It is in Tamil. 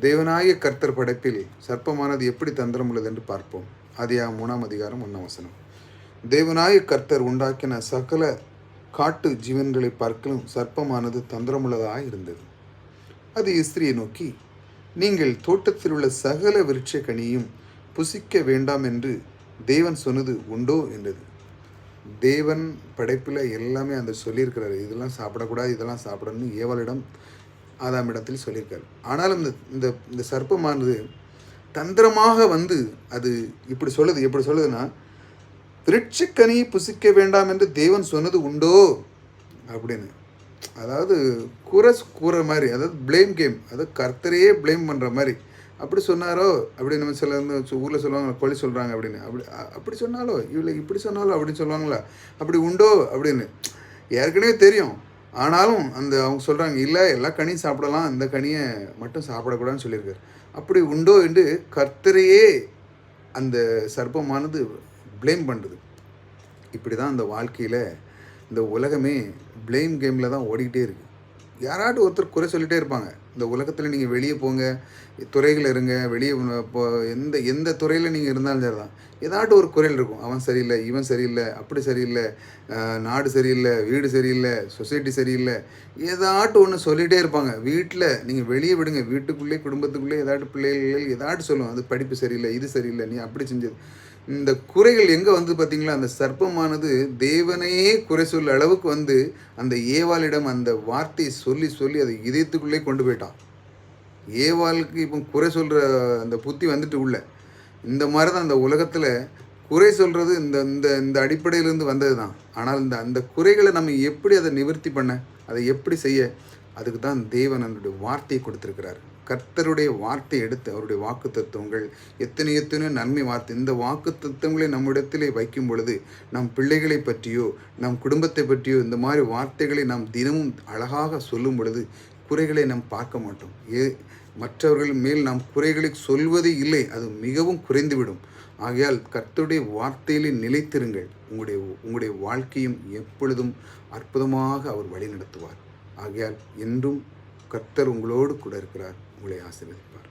தேவனாய கர்த்தர் படைப்பில் சர்ப்பமானது எப்படி தந்திரம் உள்ளது என்று பார்ப்போம். அதியா மூணாம் அதிகாரம் ஒன்றாம் வசனம். தேவனாய கர்த்தர் உண்டாக்கின சகல காட்டு ஜீவன்களை பார்க்கலும் சர்ப்பமானது தந்திரமுள்ளதாக இருந்தது. அது இஸ்திரியை நோக்கி நீங்கள் தோட்டத்தில் உள்ள சகல விருட்ச கனியும் புசிக்க வேண்டாம் என்று தேவன் சொன்னது உண்டோ? என்றது. தேவன் படைப்பில் எல்லாமே அந்த சொல்லியிருக்கிறாரு. இதெல்லாம் சாப்பிடக்கூடாது இதெல்லாம் சாப்பிடணும்னு ஏவலிடம் ஆதாம் இடத்தில் சொல்லியிருக்காரு. ஆனாலும் இந்த இந்த இந்த சர்ப்பமானது தந்திரமாக வந்து அது இப்படி சொல்லுது எப்படி சொல்லுதுன்னா விருட்சக்கனி புசிக்க வேண்டாம் என்று தேவன் சொன்னது உண்டோ? அப்படின்னு. அதாவது குறை கூற மாதிரி அதாவது ப்ளேம் கேம் அதாவது கர்த்தரையே ப்ளேம் பண்ணுற மாதிரி. அப்படி சொன்னாரோ? அப்படின்னு நம்ம சில ஊரில் சொல்லுவாங்க கொலை சொல்கிறாங்க அப்படின்னு. அப்படி அப்படி சொன்னாலோ? இவளை இப்படி சொன்னாலோ? அப்படின்னு சொல்லுவாங்களா? அப்படி உண்டோ? அப்படின்னு. ஏற்கனவே தெரியும். ஆனாலும் அந்த அவங்க சொல்கிறாங்க இல்லை எல்லா கனியும் சாப்பிடலாம். இந்த கனியை மட்டும் சாப்பிடக்கூடாதுன்னு சொல்லியிருக்காரு. அப்படி உண்டோ என்று கர்த்தரையே அந்த சர்ப்பமானது ப்ளேம் பண்ணுறது இப்படி தான் அந்த வாழ்க்கையில் இந்த உலகமே ப்ளேம் கேமில் தான் ஓடிக்கிட்டே இருக்குது யாராட்டும் ஒருத்தர் குறை சொல்லிகிட்டே இருப்பாங்க. இந்த உலகத்தில் நீங்கள் வெளியே போங்க துறைகள் இருங்க வெளியே இப்போ எந்த எந்த துறையில் நீங்கள் இருந்தாலும் சரி தான் ஏதாட்டும் ஒரு குறைகள் இருக்கும். அவன் சரியில்லை இவன் சரியில்லை அப்படி சரியில்லை நாடு சரியில்லை வீடு சரியில்லை சொசைட்டி சரியில்லை ஏதாட்டும் ஒன்று சொல்லிகிட்டே இருப்பாங்க. வீட்டில் நீங்கள் வெளியே விடுங்க. வீட்டுக்குள்ளே குடும்பத்துக்குள்ளே ஏதாட்டு பிள்ளைகள் ஏதாட்டும் சொல்லுவோம் அது படிப்பு சரியில்லை இது சரியில்லை நீ அப்படி செஞ்சது. இந்த குறைகள் எங்கே வந்து பார்த்தீங்களா அந்த சர்ப்பமானது தேவனையே குறை சொல்ல அளவுக்கு வந்து அந்த ஏவாளிடம் அந்த வார்த்தையை சொல்லி சொல்லி அதை இதயத்துக்குள்ளே கொண்டு போயிட்டான். ஏவாளுக்கு இப்போ குறை சொல்கிற அந்த புத்தி வந்துட்டு உள்ள. இந்த மாதிரி தான் அந்த உலகத்தில் குறை சொல்கிறது இந்த இந்த இந்த அடிப்படையிலேருந்து வந்தது தான் ஆனால் இந்த அந்த குறைகளை நம்ம எப்படி அதை நிவர்த்தி பண்ண அதை எப்படி செய்ய அதுக்கு தான் தேவன் அதனுடைய வார்த்தையை கொடுத்துருக்கிறார். கர்த்தருடைய வார்த்தை எடுத்து அவருடைய வாக்கு தத்துவங்கள் எத்தனை எத்தனையோ நன்மை வார்த்தை. இந்த வாக்கு தத்துவங்களை நம்மிடத்திலே வைக்கும் பொழுது நம் பிள்ளைகளை பற்றியோ நம் குடும்பத்தை பற்றியோ இந்த மாதிரி வார்த்தைகளை நாம் தினமும் அழகாக சொல்லும் பொழுது குறைகளை நாம் பார்க்க மாட்டோம். ஏ மற்றவர்கள் மேல் நாம் குறைகளை சொல்வதே இல்லை அது மிகவும் குறைந்துவிடும். ஆகையால் கர்த்தருடைய வார்த்தையிலே நிலைத்திருங்கள். உங்களுடைய உங்களுடைய வாழ்க்கையும் எப்பொழுதும் அற்புதமாக அவர் வழிநடத்துவார். ஆகையால் என்றும் கத்தர் உங்களோடு கூட இருக்கிறார். உங்களை ஆசீர்வதிப்பார்.